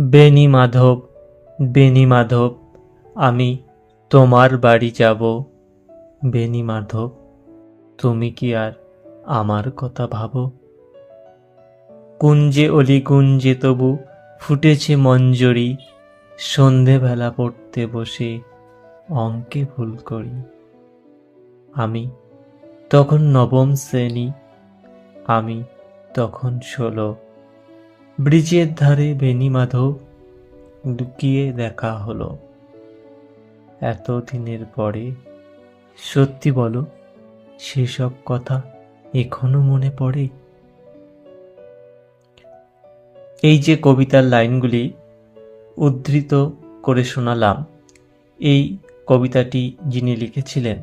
বেনি মাধব বেনি মাধব, আমি তোমার বাড়ি যাব। বেনি মাধব, তুমি কি আর আমার কথা ভাবো? কুঞ্জে অলি কুঞ্জে তবু ফুটেছে মঞ্জরি, সন্ধেবেলা পড়তে বসে অঙ্কে ভুল করি। আমি তখন নবম শ্রেণি, আমি তখন ষোলো। ব্রিজের ধারে বেনি মাধব লুকিয়ে দেখা হলো। এত দিনের পরে, সত্যি বলো, সেসব কথা এখনও মনে পড়ে? এই যে কবিতার লাইনগুলি উদ্ধৃত করে শোনালাম, এই কবিতাটি যিনি লিখেছিলেন,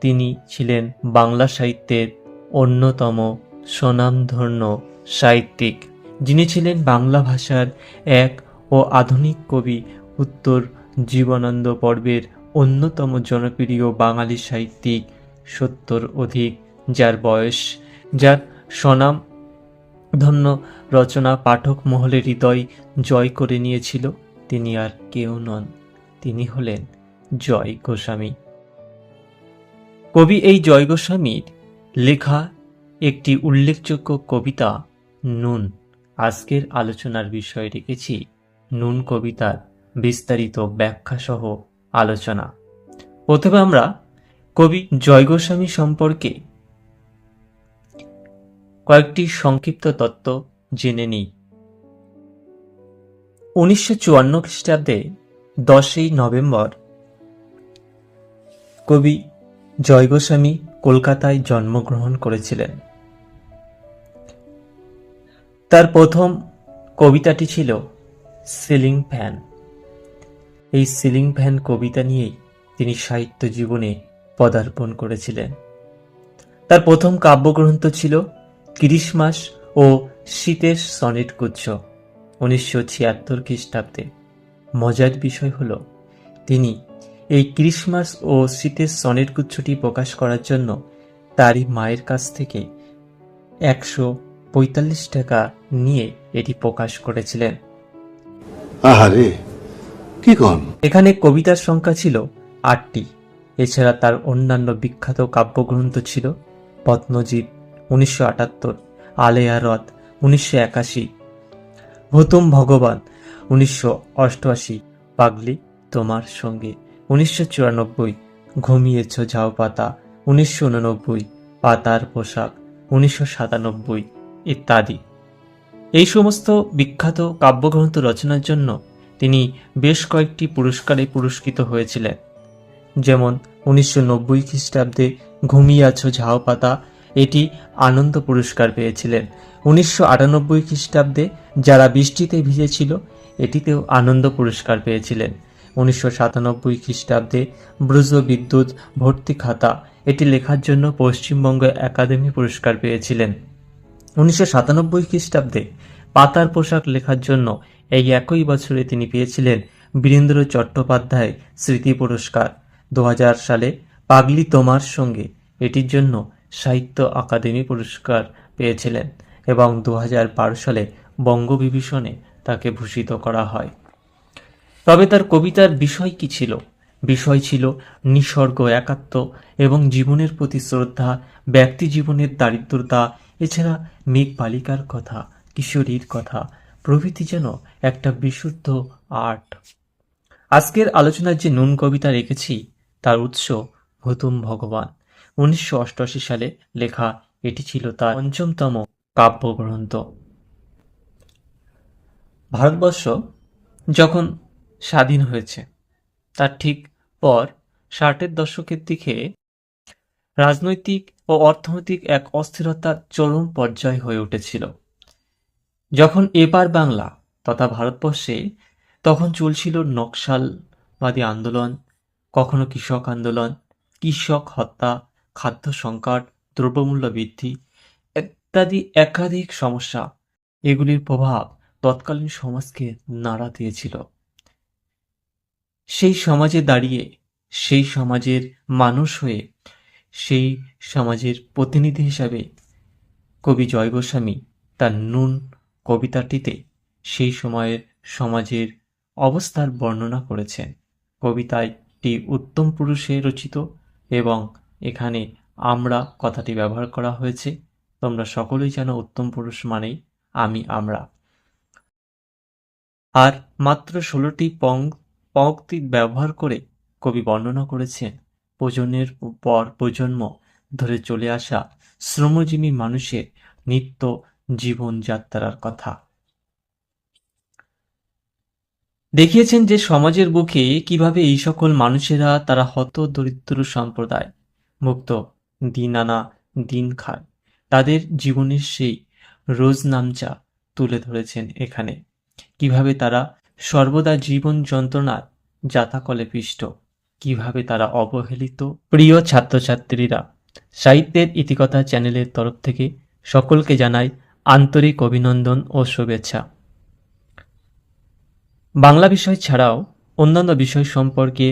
তিনি ছিলেন বাংলা সাহিত্যের অন্যতম স্বনামধন্য সাহিত্যিক, যিনি ছিলেন বাংলা ভাষার এক ও আধুনিক কবি উত্তর জীবনানন্দ পর্বের অন্যতম জনপ্রিয় বাঙালি সাহিত্যিক সত্তর অধিক, যার বয়স, যার স্বনাম ধন্য রচনা পাঠক মহলের হৃদয় জয় করে নিয়েছিল, তিনি আর কেউ নন, তিনি হলেন জয় গোস্বামী। কবি এই জয় গোস্বামীর লেখা একটি উল্লেখযোগ্য কবিতা নুন। আজকের আলোচনার বিষয় রেখেছি নুন কবিতার বিস্তারিত ব্যাখ্যা সহ আলোচনা। প্রথমে আমরা কবি জয় গোস্বামী সম্পর্কে কয়েকটি সংক্ষিপ্ত তত্ত্ব জেনে নিই। উনিশশো চুয়ান্ন খ্রিস্টাব্দে দশই নভেম্বর কবি জয় গোস্বামী কলকাতায় জন্মগ্রহণ করেছিলেন। তার প্রথম কবিতাটি ছিল সিলিং ফ্যান। এই সিলিং ফ্যান কবিতা নিয়েই তিনি সাহিত্য জীবনে পদার্পণ করেছিলেন। তার প্রথম কাব্যগ্রন্থ ছিল ক্রিসমাস ও শীতের সনেট গুচ্ছ উনিশশো ছিয়াত্তর খ্রিস্টাব্দে মজার বিষয় হল, তিনি এই ক্রিসমাস ও শীতের সনেট গুচ্ছটি প্রকাশ করার জন্য তারই মায়ের কাছ থেকে একশো পঁয়তাল্লিশ টাকা নিয়ে এটি প্রকাশ করেছিলেন। আহারে কি কন? এখানে কবিতার সংখ্যা ছিল আটটি। এছাড়া তার অন্যান্য বিখ্যাত কাব্যগ্রন্থ ছিল পত্নজিৎ উনিশশো আটাত্তর আলেয়া রথ উনিশশো একাশি ভূতম ভগবান উনিশশো অষ্টআশি পাগলি তোমার সঙ্গে উনিশশো চুরানব্বই ঘুমিয়েছ ঝাও পাতা উনিশশো উননব্বই পাতার পোশাক উনিশশো সাতানব্বই। ইত্যাদি। এই সমস্ত বিখ্যাত কাব্যগ্রন্থ রচনার জন্য তিনি বেশ কয়েকটি পুরস্কারে পুরস্কৃত হয়েছিলেন। যেমন উনিশশো নব্বই খ্রিস্টাব্দে ঘুমিয়ে আছো ঝাও পাতা, এটি আনন্দ পুরস্কার পেয়েছিলেন। উনিশশো আটানব্বই খ্রিস্টাব্দে যারা বৃষ্টিতে ভিজেছিল, এটিতেও আনন্দ পুরস্কার পেয়েছিলেন। উনিশশো সাতানব্বই খ্রিস্টাব্দে ব্রুজ বিদ্যুৎ ভর্তি খাতা, এটি লেখার জন্য পশ্চিমবঙ্গ একাডেমি পুরস্কার পেয়েছিলেন। উনিশশো সাতানব্বই খ্রিস্টাব্দে পাতার পোশাক লেখার জন্য এই একই বছরে তিনি পেয়েছিলেন বীরেন্দ্র চট্টোপাধ্যায় স্মৃতি পুরস্কার। দু হাজার সালে পাগলি তোমার সঙ্গে এটির জন্য সাহিত্য আকাদেমি পুরস্কার পেয়েছিলেন এবং দু হাজার বারো সালে বঙ্গবিভূষণে তাকে ভূষিত করা হয়। তবে তার কবিতার বিষয় কি ছিল? বিষয় ছিল নিসর্গ, একাত্ম এবং জীবনের প্রতি শ্রদ্ধা, ব্যক্তি জীবনের দারিদ্রতা এছাড়া মেঘ বালিকার কথা, কিশোরীর কথা, প্রভৃতি যেন একটা বিশুদ্ধ আর্ট। আজকের আলোচনার যে নুন কবিতা রেখেছি, তার উৎস ভূতুম ভগবান। উনিশশো অষ্টআশি সালে লেখা এটি ছিল তার পঞ্চমতম কাব্যগ্রন্থ। ভারতবর্ষ যখন স্বাধীন হয়েছে, তার ঠিক পর ষাটের দশকের দিকে রাজনৈতিক ও অর্থনৈতিক এক অস্থিরতার চরম পর্যায় হয়ে উঠেছিল। যখন এপার বাংলা তথা ভারতবর্ষে তখন চলছিল নকশালবাদী আন্দোলন, কখনো কৃষক আন্দোলন, কৃষক হত্যা, খাদ্য সংকট, দ্রব্যমূল্য বৃদ্ধি ইত্যাদি একাধিক সমস্যা। এগুলির প্রভাব তৎকালীন সমাজকে নাড়া দিয়েছিল। সেই সমাজে দাঁড়িয়ে, সেই সমাজের মানুষ হয়ে সেই সমাজের প্রতিনিধি হিসাবে কবি জয় গোস্বামী তার নুন কবিতাটিতে সেই সময়ের সমাজের অবস্থার বর্ণনা করেছেন। কবিতাটি উত্তম পুরুষে রচিত এবং এখানে আমরা কথাটি ব্যবহার করা হয়েছে। তোমরা সকলেই জানো উত্তম পুরুষ মানেই আমি আমরা। আর মাত্র ষোলোটি পং পঙ্ক্তি ব্যবহার করে কবি বর্ণনা করেছেন। প্রজন্মের পর প্রজন্ম ধরে চলে আসা শ্রমজীবী মানুষের নিত্য জীবনযাত্রার কথা। দেখিয়েছেন যে সমাজের বুকে কীভাবে এই সকল মানুষেরা তারা হত দরিদ্র সম্প্রদায় মুক্ত দিন আনা দিন খায়। তাদের জীবনের সেই রোজনামচা তুলে ধরেছেন এখানে। কীভাবে তারা সর্বদা জীবন যন্ত্রণার জাতাকলে পিষ্ট। কীভাবে তারা অবহেলিত? প্রিয় ছাত্রছাত্রীরা, সাহিত্যের ইতিকথা চ্যানেলের তরফ থেকে সকলকে জানাই আন্তরিক অভিনন্দন ও শুভেচ্ছা। বাংলা বিষয় ছাড়াও অন্যান্য বিষয় সম্পর্কে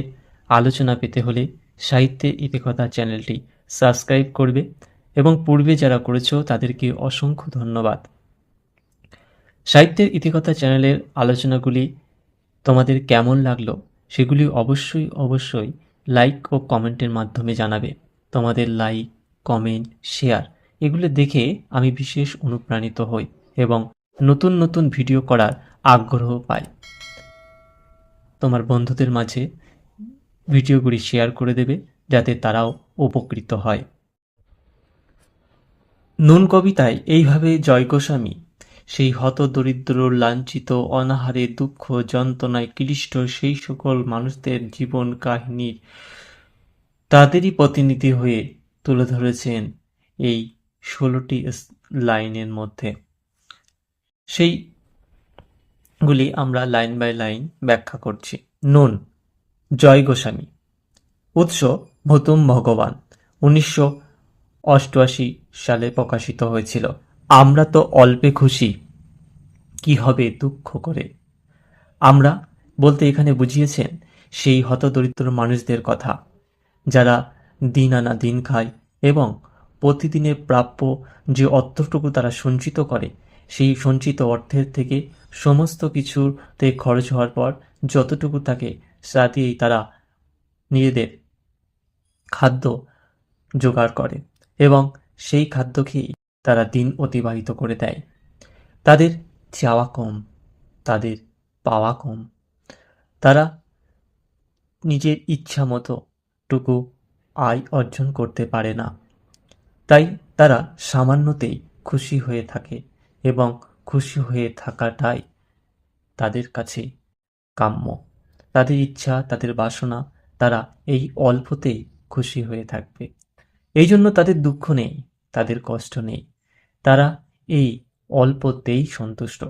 আলোচনা পেতে হলে সাহিত্যের ইতিকথা চ্যানেলটি সাবস্ক্রাইব করবে এবং পূর্বে যারা করেছ তাদেরকে অসংখ্য ধন্যবাদ। সাহিত্যের ইতিকথা চ্যানেলের আলোচনাগুলি তোমাদের কেমন লাগল? সেগুলি অবশ্যই অবশ্যই লাইক ও কমেন্টের মাধ্যমে জানাবে। তোমাদের লাইক কমেন্ট শেয়ার এগুলো দেখে আমি বিশেষ অনুপ্রাণিত হই এবং নতুন নতুন ভিডিও করার আগ্রহ পাই। তোমার বন্ধুদের মাঝে ভিডিওগুলি শেয়ার করে দেবে যাতে তারাও উপকৃত হয়। নুন কবিতায় এইভাবে জয় গোস্বামী সেই হতদরিদ্র, লাঞ্ছিত, অনাহারে, দুঃখ, যন্ত্রণায় ক্লিষ্ট সেই সকল মানুষদের জীবন কাহিনীর তাদেরই প্রতিনিধি হয়ে তুলে ধরেছেন এই ষোলোটি লাইনের মধ্যে। সেইগুলি আমরা লাইন বাই লাইন ব্যাখ্যা করছি। নুন, জয় গোস্বামী। উৎস ভতুম ভগবান। উনিশশো অষ্টআশি সালে প্রকাশিত হয়েছিল। আমরা তো অল্পে খুশি। কি হবে দুঃখ করে? আমরা বলতে এখানে বুঝিয়েছেন সেই হতদরিদ্র মানুষদের কথা, যারা দিন আনা দিন খায় এবং প্রতিদিনের প্রাপ্য যে অর্থটুকু তারা সঞ্চিত করে, সেই সঞ্চিত অর্থের থেকে সমস্ত কিছুতে খরচ হওয়ার পর যতটুকু থাকে তা দিয়েই তারা নিজেদের খাদ্য জোগাড় করে এবং সেই খাদ্য খেয়েই তারা দিন অতিবাহিত করে দেয়। তাদের চাওয়া কম, তাদের পাওয়া কম। তারা নিজের ইচ্ছা মতো টুকু আয় অর্জন করতে পারে না। তাই তারা সামান্যতেই খুশি হয়ে থাকে এবং খুশি হয়ে থাকাটাই তাদের কাছে কাম্য। তাদের ইচ্ছা, তাদের বাসনা, তারা এই অল্পতেই খুশি হয়ে থাকবে। এই জন্য তাদের দুঃখ নেই, তাদের কষ্ট নেই। তারা এই অল্পতেই সন্তুষ্ট।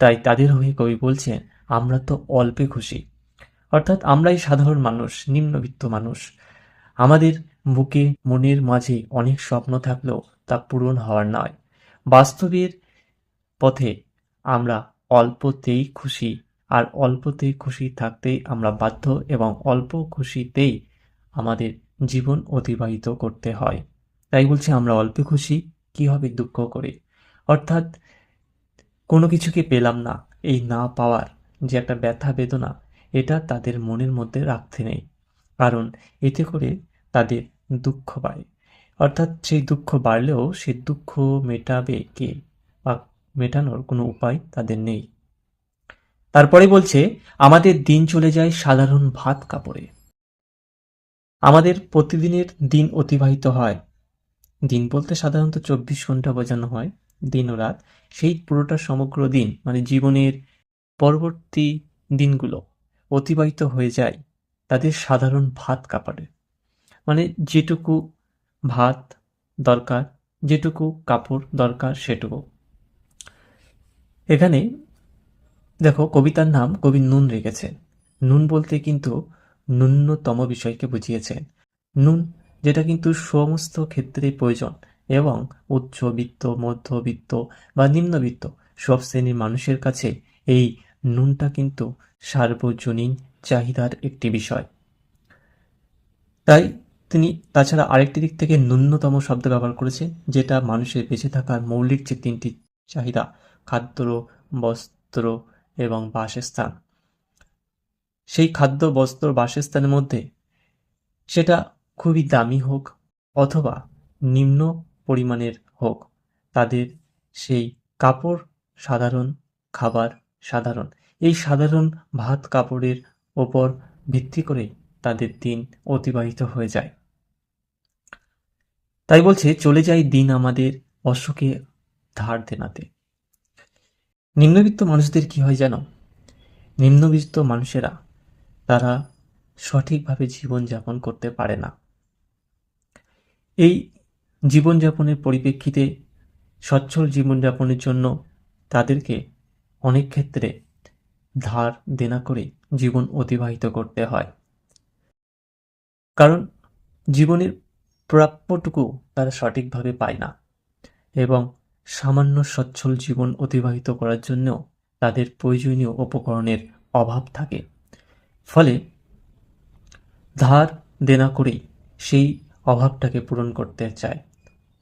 তাই তাদের হয়ে কবি বলছেন, আমরা তো অল্পে খুশি। অর্থাৎ আমরাই সাধারণ মানুষ, নিম্নবিত্ত মানুষ। আমাদের বুকে, মনের মাঝে অনেক স্বপ্ন থাকলেও তা পূরণ হওয়ার নয়। বাস্তবের পথে আমরা অল্পতেই খুশি, আর অল্পতেই খুশি থাকতেই আমরা বাধ্য এবং অল্প খুশিতেই আমাদের জীবন অতিবাহিত করতে হয়। তাই বলছি, আমরা অল্পে খুশি কি হবে দুঃখ করে? অর্থাৎ কোনো কিছুকে পেলাম না, এই না পাওয়ার যে একটা ব্যথা বেদনা, এটা তাদের মনের মধ্যে রাখতে নেই। কারণ এতে করে তাদের দুঃখ পায়। অর্থাৎ সেই দুঃখ বাড়লেও সেই দুঃখ মেটাবে কে? বা মেটানোর কোনো উপায় তাদের নেই। তারপরে বলছে, আমাদের দিন চলে যায় সাধারণ ভাত কাপড়ে। আমাদের প্রতিদিনের দিন অতিবাহিত হয় দিন বলতে সাধারণত চব্বিশ ঘণ্টা বোঝানো হয়, দিন ও রাত। সেই পুরোটা সমগ্র দিন মানে জীবনের পরবর্তী দিনগুলো অতিবাহিত হয়ে যায় তাদের সাধারণ ভাত কাপড়ে মানে যেটুকু ভাত দরকার, যেটুকু কাপড় দরকার সেটুকু। এখানে দেখো কবিতার নাম কবি নুন রেখেছেন। নুন বলতে কিন্তু ন্যূনতম বিষয়কে বুঝিয়েছেন। নুন যেটা কিন্তু সমস্ত ক্ষেত্রে প্রয়োজন এবং উচ্চবিত্ত মধ্যবিত্ত বা নিম্নবিত্ত সব শ্রেণির মানুষের কাছে এই নুনটা কিন্তু সার্বজনীন চাহিদার একটি বিষয়। তাই তিনি তাছাড়া আরেকটি দিক থেকে ন্যূনতম শব্দ ব্যবহার করেছেন, যেটা মানুষের বেঁচে থাকার মৌলিক যে তিনটি চাহিদা, খাদ্য, বস্ত্র এবং বাসস্থান। সেই খাদ্য, বস্ত্র, বাসস্থানের মধ্যে সেটা খুবই দামি হোক অথবা নিম্ন পরিমাণের হোক, তাদের সেই কাপড় সাধারণ, খাবার সাধারণ। এই সাধারণ ভাত কাপড়ের ওপর ভিত্তি করে তাদের দিন অতিবাহিত হয়ে যায়। তাই বলছে, চলে যায় দিন আমাদের অশোকে ধার দেনাতে। নিম্নবিত্ত মানুষদের কি হয় জানো? নিম্নবিত্ত মানুষেরা তারা সঠিকভাবে জীবনযাপন করতে পারে না। এই জীবনযাপনের পরিপ্রেক্ষিতে সচ্ছল জীবনযাপনের জন্য তাদেরকে অনেক ক্ষেত্রে ধার দেনা করে জীবন অতিবাহিত করতে হয়। কারণ জীবনের প্রাপ্যটুকু তারা সঠিকভাবে পায় না এবং সামান্য সচ্ছল জীবন অতিবাহিত করার জন্য তাদের প্রয়োজনীয় উপকরণের অভাব থাকে। ফলে ধার দেনা করেই সেই অভাবটাকে পূরণ করতে চায়।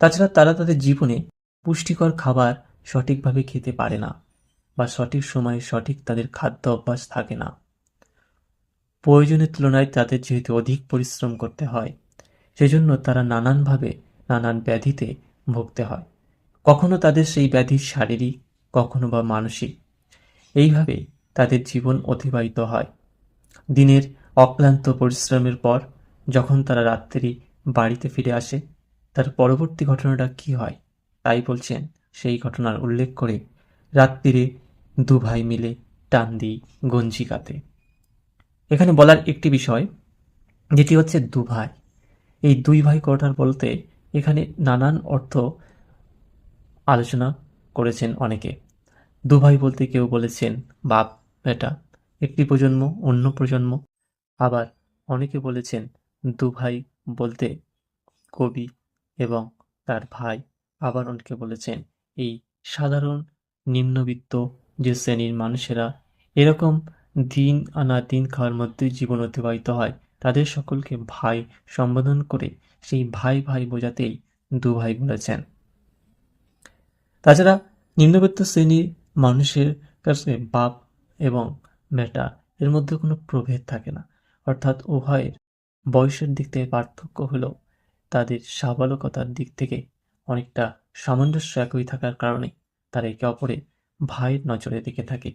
তাছাড়া তারা তাদের জীবনে পুষ্টিকর খাবার সঠিকভাবে খেতে পারে না বা সঠিক সময়ে সঠিক তাদের খাদ্য অভ্যাস থাকে না। প্রয়োজনের তুলনায় তাদের যেহেতু অধিক পরিশ্রম করতে হয়, সেজন্য তারা নানানভাবে নানান ব্যাধিতে ভুগতে হয়। কখনো তাদের সেই ব্যাধি শারীরিক, কখনো বা মানসিক। এইভাবে তাদের জীবন অতিবাহিত হয়। দিনের অক্লান্ত পরিশ্রমের পর যখন তারা রাত্রি বাড়িতে ফিরে আসে, তার পরবর্তী ঘটনাটা কি হয়, তাই বলছেন সেই ঘটনার উল্লেখ করে রাত্রিরে দু ভাই মিলে টান দিই গঞ্জিকাতে। এখানে বলার একটি বিষয়, যেটি হচ্ছে দু ভাই। এই দুই ভাই কথার বলতে এখানে নানান অর্থ আলোচনা করেছেন অনেকে। দু ভাই বলতে কেউ বলেছেন বাপ, বেটা, একটি প্রজন্ম, অন্য প্রজন্ম। আবার অনেকে বলেছেন দু ভাই বলতে কবি এবং তার ভাই আবার অনেকে বলেছেন, এই সাধারণ নিম্নবিত্ত যে শ্রেণির মানুষেরা এরকম দিন আনা দিন খাওয়ার মধ্যে জীবন অতিবাহিত হয়, তাদের সকলকে ভাই সম্বোধন করে সেই ভাই ভাই বোঝাতেই দু ভাই বলেছেন। তাছাড়া নিম্নবিত্ত শ্রেণির মানুষের কাছে বাপ এবং বেটা এর মধ্যে কোনো প্রভেদ থাকে না। অর্থাৎ উভয়ের বয়সের দিক থেকে পার্থক্য হলেও তাদের সাবালকতার দিক থেকে অনেকটা সামঞ্জস্য একই থাকার কারণে তারা একে অপরে ভাইয়ের নজরে দেখে থাকে।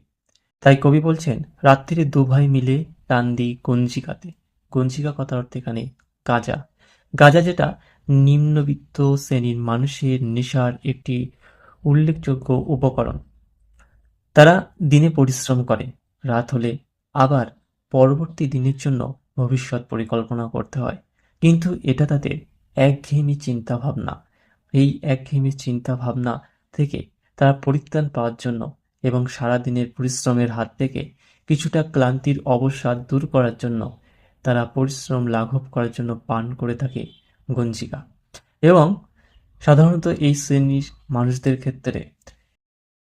তাই কবি বলছেন, রাত্রিরে দু ভাই মিলে টান দিই গঞ্জিকাতে গঞ্জিকা কথার অর্থ এখানে গাঁজা। গাঁজা যেটা নিম্নবিত্ত শ্রেণির মানুষের নেশার একটি উল্লেখযোগ্য উপকরণ। তারা দিনে পরিশ্রম করে, রাত হলে আবার পরবর্তী দিনের জন্য ভবিষ্যৎ পরিকল্পনা করতে হয়। কিন্তু এটা তাদের একঘেয়েমি চিন্তা ভাবনা এই একঘেয়েমি চিন্তা ভাবনা থেকে তারা পরিত্রাণ পাওয়ার জন্য এবং সারাদিনের পরিশ্রমের হাত থেকে কিছুটা ক্লান্তির অবসাদ দূর করার জন্য তারা পরিশ্রম লাঘব করার জন্য পান করে থাকে গঞ্জিকা। এবং সাধারণত এই শ্রেণির মানুষদের ক্ষেত্রে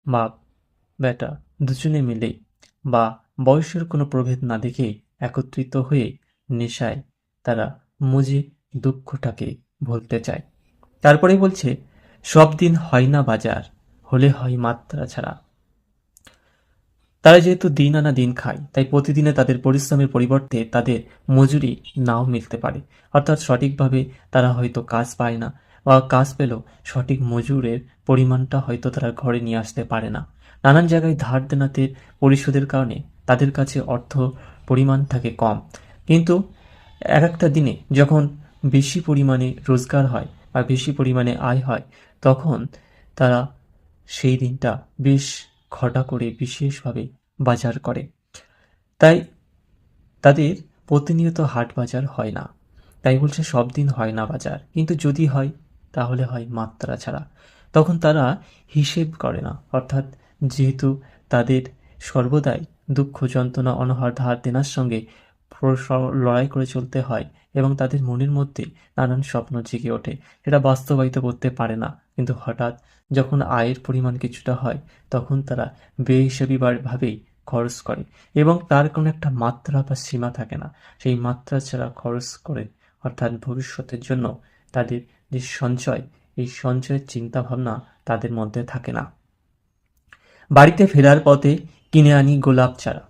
বাপ, বেটা দুজনে মিলে বা বয়সের কোনো প্রভেদ না দেখে একত্রিত হয়ে নেশায় তারা মুজে দুঃখটাকে ভুলতে চায়। তারপরে বলছে, সব দিন হয় না বাজার, হলে হয় মাত্রা ছাড়া। তারা যেহেতু দিন আনা দিন খায়, তাই প্রতিদিনে তাদের পরিশ্রমের পরিবর্তে তাদের মজুরি নাও মিলতে পারে। অর্থাৎ সঠিকভাবে তারা হয়তো কাজ পায় না, বা কাজ পেলেও সঠিক মজুরের পরিমাণটা হয়তো তারা ঘরে নিয়ে আসতে পারে না। নানান জায়গায় ধার দেনাতের পরিশোধের কারণে তাদের কাছে অর্থ পরিমাণ থাকে কম। কিন্তু এক একটা দিনে যখন বেশি পরিমাণে রোজগার হয় বা বেশি পরিমাণে আয় হয়, তখন তারা সেই দিনটা বেশ ঘটা করে বিশেষভাবে বাজার করে। তাই তাদের প্রতিনিয়ত হাট বাজার হয় না। তাই বলছে সব দিন হয় না বাজার। কিন্তু যদি হয়, তাহলে হয় মাত্রা ছাড়া। তখন তারা হিসেব করে না। অর্থাৎ যেহেতু তাদের সর্বদাই দুঃখ, যন্ত্রণা, অনহার ধার দেনার সঙ্গে লড়াই করে চলতে হয় এবং তাদের মনের মধ্যে নানান স্বপ্ন জেগে ওঠে। সেটা বাস্তবায়িত করতে পারে না। কিন্তু হঠাৎ যখন আয়ের পরিমাণ কিছুটা হয়, তখন তারা বেহিসাবি ভাবেই খরচ করে এবং তার কোনো একটা মাত্রা বা সীমা থাকে না। সেই মাত্রা ছাড়া খরচ করে, অর্থাৎ ভবিষ্যতের জন্য তাদের যে সঞ্চয়, এই সঞ্চয়ের চিন্তাভাবনা তাদের মধ্যে থাকে না। বাড়িতে ফেরার পথে কিনে আনি গোলাপ চারা।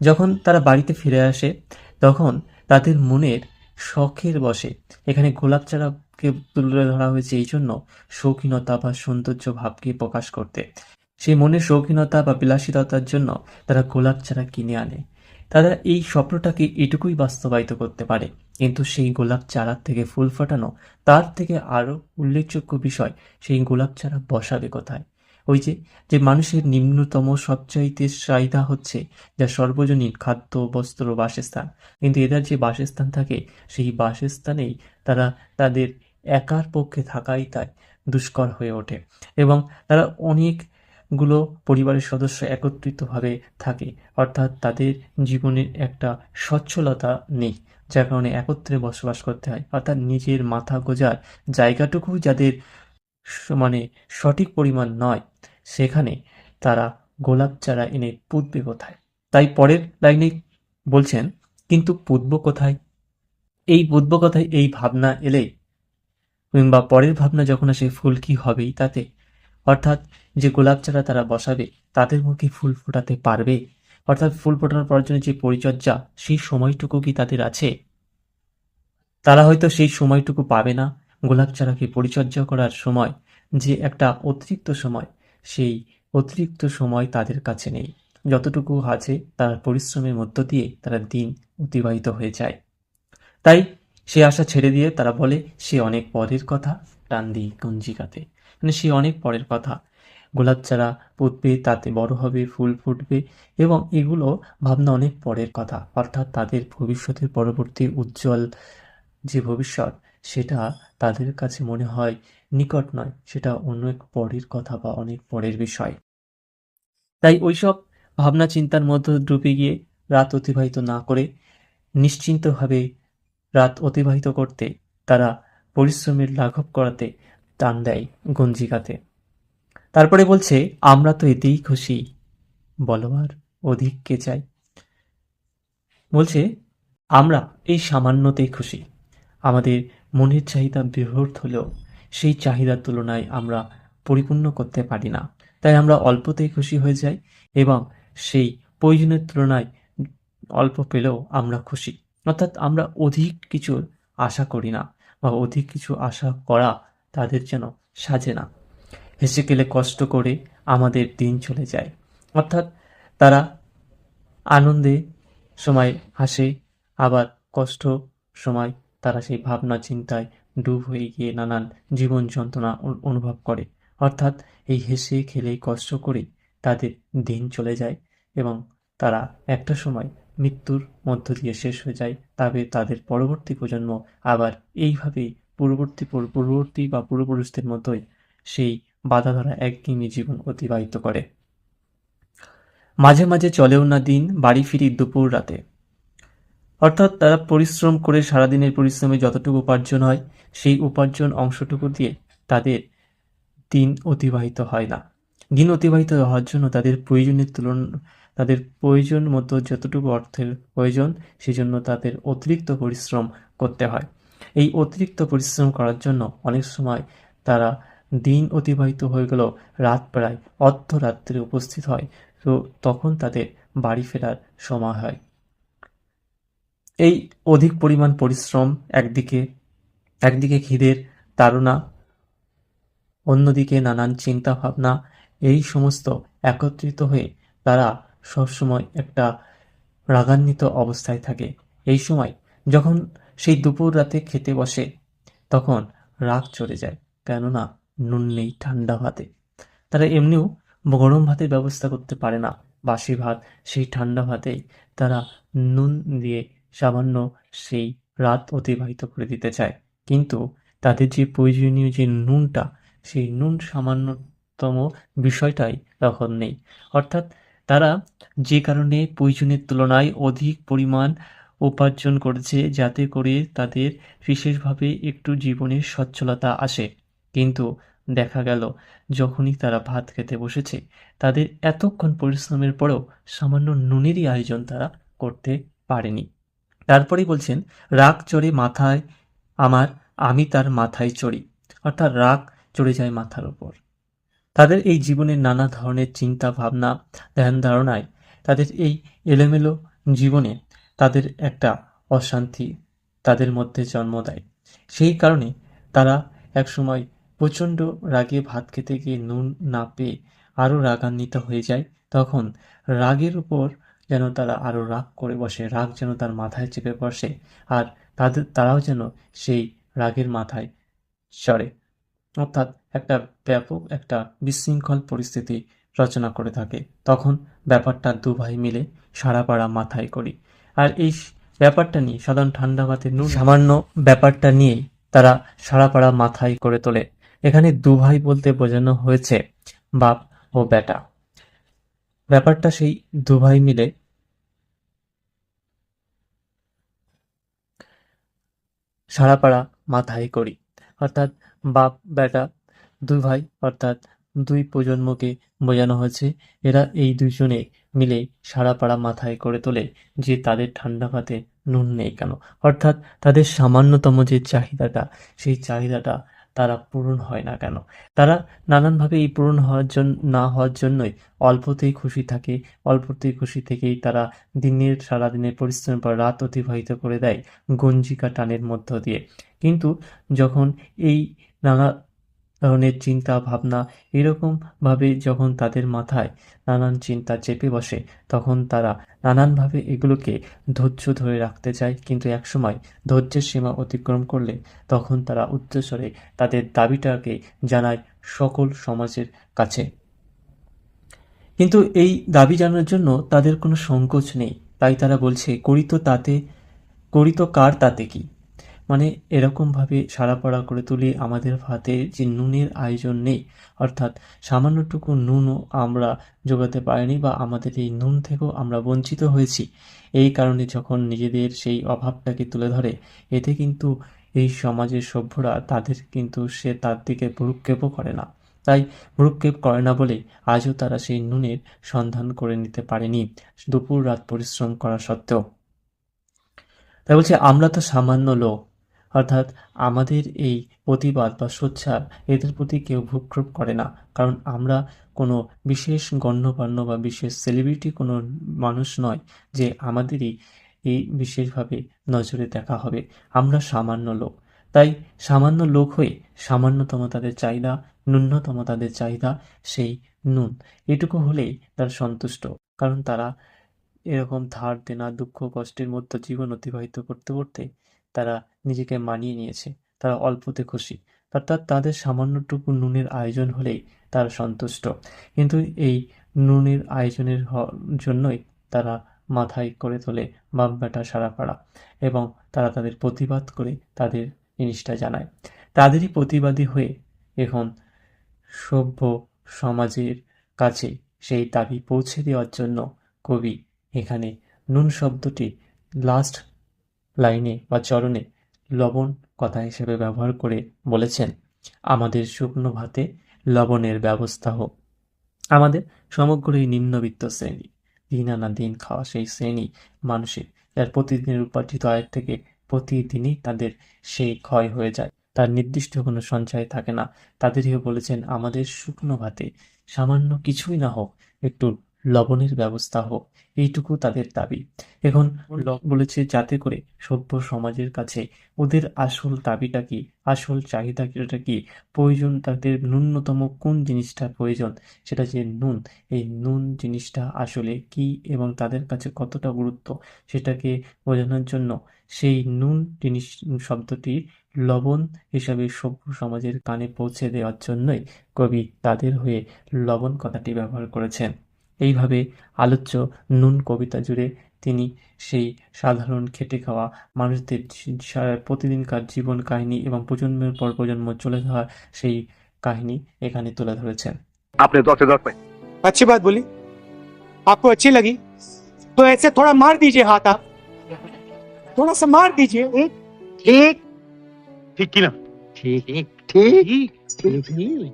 যখন তারা বাড়িতে ফিরে আসে, তখন তাদের মনের শখের বসে। এখানে গোলাপ চারাকে তুলে ধরা হয়েছে এই জন্য শৌখিনতা বা সৌন্দর্য ভাবকে প্রকাশ করতে। সেই মনের শৌখিনতা বা বিলাসিতার জন্য তারা গোলাপ চারা কিনে আনে। তারা এই স্বপ্নটাকে এটুকুই বাস্তবায়িত করতে পারে। কিন্তু সেই গোলাপ চারার থেকে ফুল ফোটানো, তার থেকে আরও উল্লেখযোগ্য বিষয়, সেই গোলাপ চারা বসাবে কোথায়? ওই যে যে মানুষের নিম্নতম সবচাইতে চাহিদা হচ্ছে যা সর্বজনীন খাদ্য, বস্ত্র, বাসস্থান। কিন্তু এদের যে বাসস্থান থাকে, সেই বাসস্থানেই তারা তাদের একার পক্ষে থাকাই তাই দুষ্কর হয়ে ওঠে এবং তারা অনেকগুলো পরিবারের সদস্য একত্রিতভাবে থাকে। অর্থাৎ তাদের জীবনের একটা সচ্ছলতা নেই, যার কারণে একত্রে বসবাস করতে হয়। অর্থাৎ নিজের মাথা গোজার জায়গাটুকু যাদের মানে সঠিক পরিমাণ নয়, সেখানে তারা গোলাপ চারা এনে পুঁতবে কোথায়? তাই পরের লাইনে বলছেন, কিন্তু পুঁতব কোথায়? এই পুঁতব কোথায় এই ভাবনা এলে কিংবা পরের ভাবনা যখন আসে, ফুল কি হবেই তাতে? অর্থাৎ যে গোলাপ চারা তারা বসাবে, তাদের মুখে ফুল ফোটাতে পারবে? অর্থাৎ ফুল ফোটানোর পর জন্য যে পরিচর্যা, সেই সময়টুকু কি তাদের আছে? তারা হয়তো সেই সময়টুকু পাবে না গোলাপ চারাকে পরিচর্যা করার সময় যে একটা অতিরিক্ত সময়, সেই অতিরিক্ত সময় তাদের কাছে নেই। যতটুকু আছে তার পরিশ্রমের মধ্য দিয়ে তারা দিন অতিবাহিত হয়ে যায়। তাই সে আশা ছেড়ে দিয়ে তারা বলে, সে অনেক পরের কথা। টান দিই কুঞ্জিকাতে মানে সে অনেক পরের কথা। গোলাপ চারা পুঁতবে, তাতে বড় হবে, ফুল ফুটবে এবং এগুলো ভাবনা অনেক পরের কথা। অর্থাৎ তাদের ভবিষ্যতের পরবর্তী উজ্জ্বল যে ভবিষ্যৎ সেটা তাদের কাছে মনে হয় নিকট নয়, সেটা অন্য এক পরের কথা বা অনেক পরের বিষয়। তাই ওইসব ভাবনা চিন্তার মধ্যে ডুবে গিয়ে রাত অতিবাহিত না করে নিশ্চিন্তভাবে রাত অতিবাহিত করতে তারা পরিশ্রমের লাঘব করাতে টান দেয় গঞ্জিকাতে। তারপরে বলছে, আমরা তো এতেই খুশি। বলবার আর অধিক কে চাই? বলছে, আমরা এই সামান্যতেই খুশি। আমাদের মনের চাহিদা বৃহৎ হলেও সেই চাহিদার তুলনায় আমরা পরিপূর্ণ করতে পারি না। তাই আমরা অল্পতেই খুশি হয়ে যাই এবং সেই প্রয়োজনের তুলনায় অল্প পেলেও আমরা খুশি। অর্থাৎ আমরা অধিক কিছুর আশা করি না বা অধিক কিছু আশা করা তাদের যেন সাজে না। হেসে গেলে কষ্ট করে আমাদের দিন চলে যায়। অর্থাৎ তারা আনন্দে সময় হাসে, আবার কষ্ট সময় তারা সেই ভাবনা চিন্তায় ডুব হয়ে গিয়ে নানান জীবন যন্ত্রণা অনু- অনুভব করে। অর্থাৎ এই হেসে খেলে কষ্ট করে তাদের দিন চলে যায় এবং তারা একটা সময় মৃত্যুর মধ্য দিয়ে শেষ হয়ে যায়। তবে তাদের পরবর্তী প্রজন্ম আবার এইভাবেই পূর্ববর্তী পূর্ব- পূর্ববর্তী বা পূর্বপুরুষদের মতোই সেই বাধা ধরা একঘেয়েমি জীবন অতিবাহিত করে। মাঝে মাঝে চলেও না দিন, বাড়ি ফিরি দুপুর রাতে। অর্থাৎ তারা পরিশ্রম করে সারাদিনের পরিশ্রমে যতটুকু উপার্জন হয়, সেই উপার্জন অংশটুকু দিয়ে তাদের দিন অতিবাহিত হয় না। দিন অতিবাহিত হওয়ার জন্য তাদের প্রয়োজনের তুলনা, তাদের প্রয়োজন মতো যতটুকু অর্থের প্রয়োজন, সেজন্য তাদের অতিরিক্ত পরিশ্রম করতে হয়। এই অতিরিক্ত পরিশ্রম করার জন্য অনেক সময় তারা দিন অতিবাহিত হয়ে গেলেও রাত প্রায় অর্ধরাত্রে উপস্থিত হয়। তো তখন তাদের বাড়ি ফেরার সময় হয়। এই অধিক পরিমাণ পরিশ্রম একদিকে একদিকে খিদের তাড়না, অন্যদিকে নানান চিন্তা ভাবনা এই সমস্ত একত্রিত হয়ে তারা সবসময় একটা রাগান্বিত অবস্থায় থাকে। এই সময় যখন সেই দুপুর রাতে খেতে বসে, তখন রাগ চলে যায়, কেননা নুন নেই ঠান্ডা ভাতে। তারা এমনিও গরম ভাতের ব্যবস্থা করতে পারে না। বাসি ভাত সেই ঠান্ডা ভাতেই তারা নুন দিয়ে সামান্য সেই রাত অতিবাহিত করে দিতে চায়। কিন্তু তাদের যে প্রয়োজনীয় যে নুনটা, সেই নুন সামান্যতম বিষয়টাই তখন নেই। অর্থাৎ তারা যে কারণে প্রয়োজনের তুলনায় অধিক পরিমাণ উপার্জন করেছে, যাতে করে তাদের বিশেষভাবে একটু জীবনের সচ্ছলতা আসে। কিন্তু দেখা গেল, যখনই তারা ভাত খেতে বসেছে, তাদের এতক্ষণ পরিশ্রমের পরেও সামান্য নুনেরই আয়োজন তারা করতে পারেনি। তারপরেই বলছেন, রাগ চড়ে মাথায় আমার, আমি তার মাথায় চড়ি। অর্থাৎ রাগ চড়ে যায় মাথার ওপর তাদের এই জীবনের নানা ধরনের চিন্তা, ভাবনা, ধ্যান ধারণায় তাদের এই এলোমেলো জীবনে তাদের একটা অশান্তি তাদের মধ্যে জন্ম দেয়। সেই কারণে তারা একসময় প্রচণ্ড রাগে ভাত খেতে গিয়ে নুন না পেয়ে আরও রাগান্বিত হয়ে যায়। তখন রাগের উপর যেন তারা আরও রাগ করে বসে, রাগ যেন তার মাথায় চেপে বসে, আর তাদের তারাও যেন সেই রাগের মাথায় চড়ে। অর্থাৎ একটা ব্যাপক, একটা বিশৃঙ্খল পরিস্থিতি রচনা করে থাকে। তখন ব্যাপারটা দু ভাই মিলে সারা পাড়া মাথায় করি। আর এই ব্যাপারটা নিয়ে, সাধারণ ঠান্ডা ভাতের নুন, সামান্য ব্যাপারটা নিয়েই তারা সারা পাড়া মাথায় করে তোলে। এখানে দু ভাই বলতে বোঝানো হয়েছে, বাপ ও বেটা। ব্যাপারটা সেই দুভাই মিলে। সারা পাড়া মাথায় করি। অর্থাৎ বাপ, বেটা দুই ভাই অর্থাৎ দুই প্রজন্মকে বোঝানো হয়েছে, এরা এই দুজনে মিলে সারা পাড়া মাথায় করে তোলে যে তাদের ঠান্ডা ভাতে নুন নেই কেন। অর্থাৎ তাদের সামান্যতম যে চাহিদাটা, সেই চাহিদাটা তারা পূরণ হয় না কেন? তারা নানানভাবে এই পূরণ হওয়ার জন্য না হওয়ার জন্যই অল্পতেই খুশি থাকে, অল্পতেই খুশি থেকেই তারা দিনের, সারাদিনের পরিশ্রমের পর রাত অতিবাহিত করে দেয় গঞ্জিকা টানের মধ্য দিয়ে। কিন্তু যখন এই নানা ধরনের চিন্তা, ভাবনা এরকমভাবে যখন তাদের মাথায় নানান চিন্তা চেপে বসে, তখন তারা নানানভাবে এগুলোকে ধৈর্য ধরে রাখতে চায়। কিন্তু একসময় ধৈর্যের সীমা অতিক্রম করলে তখন তারা উচ্চস্বরে তাদের দাবিটাকে জানায় সকল সমাজের কাছে। কিন্তু এই দাবি জানার জন্য তাদের কোনো সংকোচ নেই। তাই তারা বলছে, করি তো তাতে, করি তো কার তাতে কি? মানে এরকমভাবে সারা পড়া করে তুলি আমাদের ভাতে যে নুনের আয়োজন নেই, অর্থাৎ সামান্যটুকু নুনও আমরা জোগাতে পারিনি বা আমাদের এই নুন থেকেও আমরা বঞ্চিত হয়েছি। এই কারণে যখন নিজেদের সেই অভাবটাকে তুলে ধরে, এতে কিন্তু এই সমাজের সভ্যরা তাদের কিন্তু সে তার দিকে ভ্রুক্ষেপও করে না। তাই ভ্রুক্ষেপ করে না বলে আজও তারা সেই নুনের সন্ধান করে নিতে পারেনি দুপুর রাত পরিশ্রম করা সত্ত্বেও। তাই বলছে, আমরা তো সামান্য লোক অর্থাৎ আমাদের এই প্রতিবাদ বা সোচ্চার এদের প্রতি কেউ ভূক্ষেপ করে না। কারণ আমরা কোনো বিশেষ গণ্যমান্য বা বিশেষ সেলিব্রিটি কোনো মানুষ নয় যে আমাদেরই এই বিশেষভাবে নজরে দেখা হবে। আমরা সামান্য লোক। তাই সামান্য লোক হয়ে সামান্যতম তাদের চাহিদা, ন্যূনতম তাদের চাহিদা, সেই নুন। এটুকু হলেই তারা সন্তুষ্ট। কারণ তারা এরকম ধার দেনা, দুঃখ, কষ্টের মধ্যে জীবন অতিবাহিত করতে করতে তারা নিজেকে মানিয়ে নিয়েছে, তারা অল্পতে খুশি। অর্থাৎ তাদের সামান্যটুকু নুনের আয়োজন হলেই তারা সন্তুষ্ট। কিন্তু এই নুনের আয়োজনের জন্যই তারা মাথায় করে তোলে বাপ বেটা সারা পাড়া এবং তারা তাদের প্রতিবাদ করে তাদের জিনিসটা জানায়। তাদেরই প্রতিবাদী হয়ে এখন সভ্য সমাজের কাছে সেই দাবি পৌঁছে দেওয়ার জন্য কবি এখানে নুন শব্দটি লাস্ট লাইনে বা চরণে লবণ কথা হিসেবে ব্যবহার করে বলেছেন, আমাদের শুকনো ভাতে লবণের ব্যবস্থা হোক। আমাদের সমগ্র এই নিম্নবিত্ত শ্রেণি। দিন আনা দিন খাওয়া সেই শ্রেণি মানুষের। যার প্রতিদিনের উপার্জিত আয়ের থেকে প্রতিদিনই তাদের সেই ক্ষয় হয়ে যায়। তার নির্দিষ্ট কোনো সঞ্চয় থাকে না। তাদেরও বলেছেন, আমাদের শুকনো ভাতে সামান্য কিছুই না হোক, একটু লবণের ব্যবস্থা হোক এইটুকু তাদের দাবি। এখন ল- বলেছে যাতে করে সভ্য সমাজের কাছে ওদের আসল দাবিটা কি আসল চাহিদাটা কি প্রয়োজন তাদের ন্যূনতম কোন জিনিসটা প্রয়োজন সেটা যে নুন এই নুন জিনিসটা আসলে কি এবং তাদের কাছে কতটা গুরুত্ব সেটাকে বোঝানোর জন্য সেই নুন জিনিস শব্দটি লবণ হিসাবে সভ্য সমাজের কানে পৌঁছে দেওয়ার জন্যই কবি তাদের হয়ে লবণ কথাটি ব্যবহার করেছেন। এইভাবে আলোচ্য নুন কবিতা জুড়ে তিনি সেই সাধারণ খেটে খাওয়া মানুষদের জি- সারা- প্রতিদিনকার জীবন কাহিনী এবং প্রজন্মের পর প্রজন্ম চলে যাওয়া সেই কাহিনী এখানে তুলে ধরেছেন आपने दो से दस में अच्छी बात बोली आपको अच्छी लगी तो ऐसे थोड़ा मार दीजिए हाथ आप थोड़ा सा मार दीजिए एक ठीक ठीक की ना ठीक ठीक ठीक